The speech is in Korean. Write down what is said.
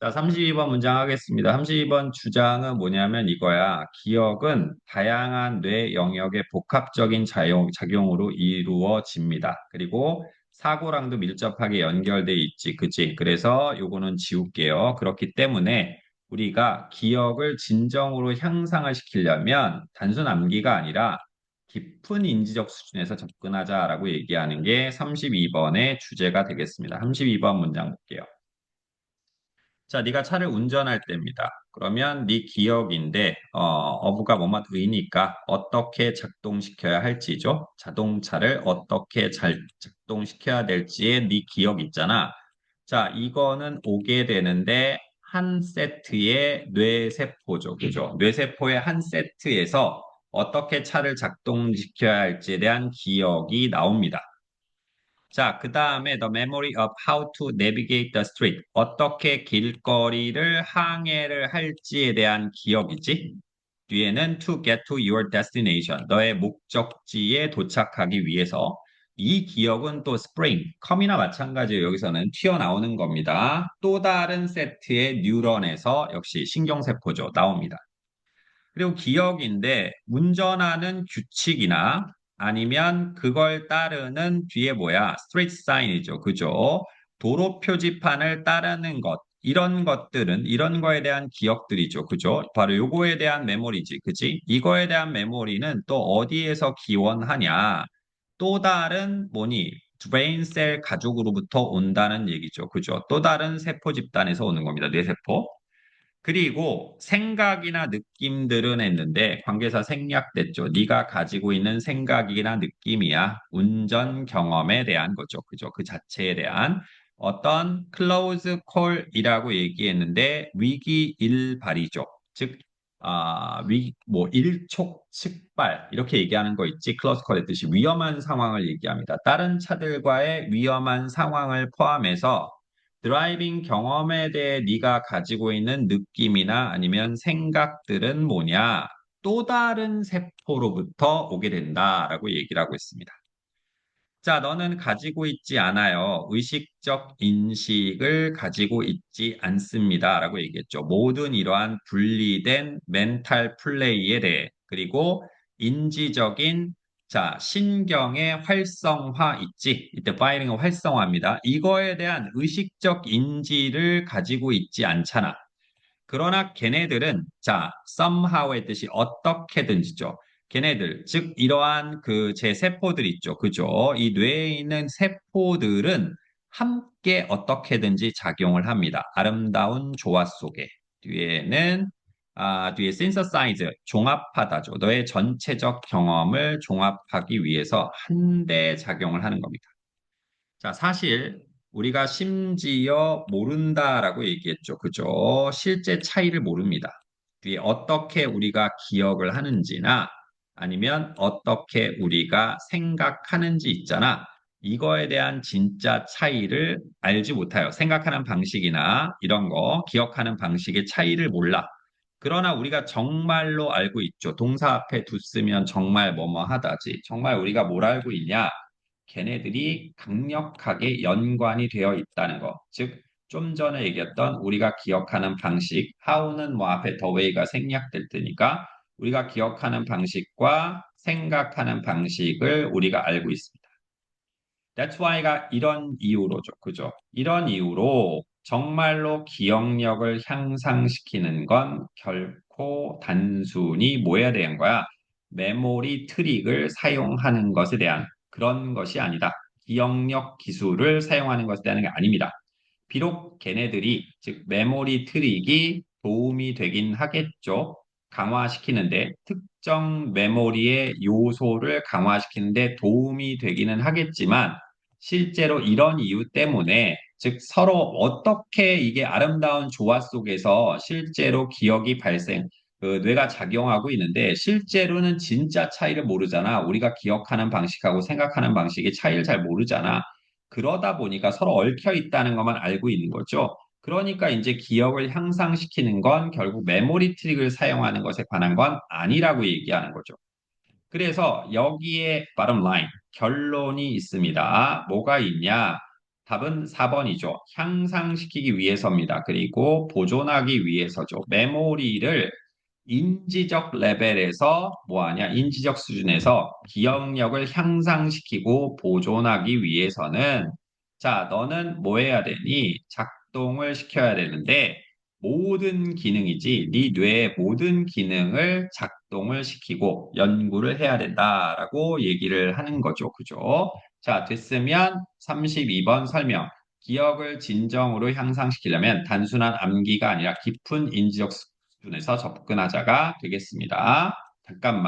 자, 32번 문장 하겠습니다. 32번 주장은 뭐냐면 이거야. 기억은 다양한 뇌 영역의 복합적인 작용, 작용으로 이루어집니다. 그리고 사고랑도 밀접하게 연결돼 있지. 그치? 그래서 요거는 지울게요. 그렇기 때문에 우리가 기억을 진정으로 향상을 시키려면 단순 암기가 아니라 깊은 인지적 수준에서 접근하자라고 얘기하는 게 32번의 주제가 되겠습니다. 32번 문장 볼게요. 자, 네가 차를 운전할 때입니다. 그러면 네 기억인데 어, 어부가 뭐만 의니까 어떻게 작동시켜야 할지죠. 자동차를 어떻게 잘 작동시켜야 될지의 네 기억 있잖아. 자, 이거는 오게 되는데 한 세트의 뇌세포죠. 그죠? 뇌세포의 한 세트에서 어떻게 차를 작동시켜야 할지에 대한 기억이 나옵니다. 자, 그 다음에 the memory of how to navigate the street. 어떻게 길거리를 항해를 할지에 대한 기억이지. 뒤에는 to get to your destination. 너의 목적지에 도착하기 위해서. 이 기억은 또 spring, com이나 마찬가지로 여기서는 튀어나오는 겁니다. 또 다른 세트의 뉴런에서 역시 신경세포죠. 나옵니다. 그리고 기억인데 운전하는 규칙이나 아니면 그걸 따르는 뒤에 뭐야? 스트리트 사인이죠. 그죠? 도로 표지판을 따르는 것. 이런 것들은 이런 거에 대한 기억들이죠. 그죠? 바로 요거에 대한 메모리지. 그지? 이거에 대한 메모리는 또 어디에서 기원하냐? 또 다른 뭐니? 브레인셀 가족으로부터 온다는 얘기죠. 그죠? 또 다른 세포 집단에서 오는 겁니다. 뇌세포. 그리고 생각이나 느낌들은 했는데 관계사 생략됐죠. 네가 가지고 있는 생각이나 느낌이야. 운전 경험에 대한 거죠. 그죠? 그 자체에 대한 어떤 클로즈 콜이라고 얘기했는데 위기 일발이죠. 즉 아, 위, 뭐, 일촉즉발, 이렇게 얘기하는 거 있지. 클로즈 콜의 뜻이 위험한 상황을 얘기합니다. 다른 차들과의 위험한 상황을 포함해서 드라이빙 경험에 대해 네가 가지고 있는 느낌이나 아니면 생각들은 뭐냐? 또 다른 세포로부터 오게 된다라고 얘기를 하고 있습니다. 자, 너는 가지고 있지 않아요. 의식적 인식을 가지고 있지 않습니다. 라고 얘기했죠. 모든 이러한 분리된 멘탈 플레이에 대해 그리고 인지적인 자, 신경의 활성화 있지? 이때 파이링의 활성화입니다. 이거에 대한 의식적 인지를 가지고 있지 않잖아. 그러나 걔네들은 자, somehow의 뜻이 어떻게든지죠. 걔네들, 즉 이러한 그 제 세포들 있죠. 그죠? 이 뇌에 있는 세포들은 함께 어떻게든지 작용을 합니다. 아름다운 조화 속에. 뒤에는 아, 뒤에 synthesize, 종합하다죠. 너의 전체적 경험을 종합하기 위해서 한대 작용을 하는 겁니다. 자, 사실 우리가 심지어 모른다라고 얘기했죠. 그죠? 실제 차이를 모릅니다. 뒤에 어떻게 우리가 기억을 하는지나 아니면 어떻게 우리가 생각하는지 있잖아. 이거에 대한 진짜 차이를 알지 못해요. 생각하는 방식이나 이런 거, 기억하는 방식의 차이를 몰라. 그러나 우리가 정말로 알고 있죠. 동사 앞에 두쓰면 정말 뭐뭐 하다지. 정말 우리가 뭘 알고 있냐? 걔네들이 강력하게 연관이 되어 있다는 거. 즉, 좀 전에 얘기했던 우리가 기억하는 방식, how는 뭐 앞에 the way가 생략될 테니까 우리가 기억하는 방식과 생각하는 방식을 우리가 알고 있습니다. That's why가 이런 이유로죠. 그죠? 이런 이유로 정말로 기억력을 향상시키는 건 결코 단순히 뭐해야 되는 거야? 메모리 트릭을 사용하는 것에 대한 그런 것이 아니다. 기억력 기술을 사용하는 것에 대한 게 아닙니다. 비록 걔네들이 즉 메모리 트릭이 도움이 되긴 하겠죠. 강화시키는데 특정 메모리의 요소를 강화시키는데 도움이 되기는 하겠지만 실제로 이런 이유 때문에 즉 서로 어떻게 이게 아름다운 조화 속에서 실제로 기억이 발생, 그 뇌가 작용하고 있는데 실제로는 진짜 차이를 모르잖아. 우리가 기억하는 방식하고 생각하는 방식의 차이를 잘 모르잖아. 그러다 보니까 서로 얽혀 있다는 것만 알고 있는 거죠. 그러니까 이제 기억을 향상시키는 건 결국 메모리 트릭을 사용하는 것에 관한 건 아니라고 얘기하는 거죠. 그래서 여기에 bottom line, 결론이 있습니다. 뭐가 있냐? 답은 4번이죠. 향상시키기 위해서입니다. 그리고 보존하기 위해서죠. 메모리를 인지적 레벨에서 뭐하냐? 인지적 수준에서 기억력을 향상시키고 보존하기 위해서는 자, 너는 뭐 해야 되니? 작동을 시켜야 되는데 모든 기능이지 네 뇌의 모든 기능을 작동을 시키고 연구를 해야 된다라고 얘기를 하는 거죠. 그죠? 자, 됐으면 32번 설명. 기억을 진정으로 향상시키려면 단순한 암기가 아니라 깊은 인지적 수준에서 접근하자가 되겠습니다. 잠깐만.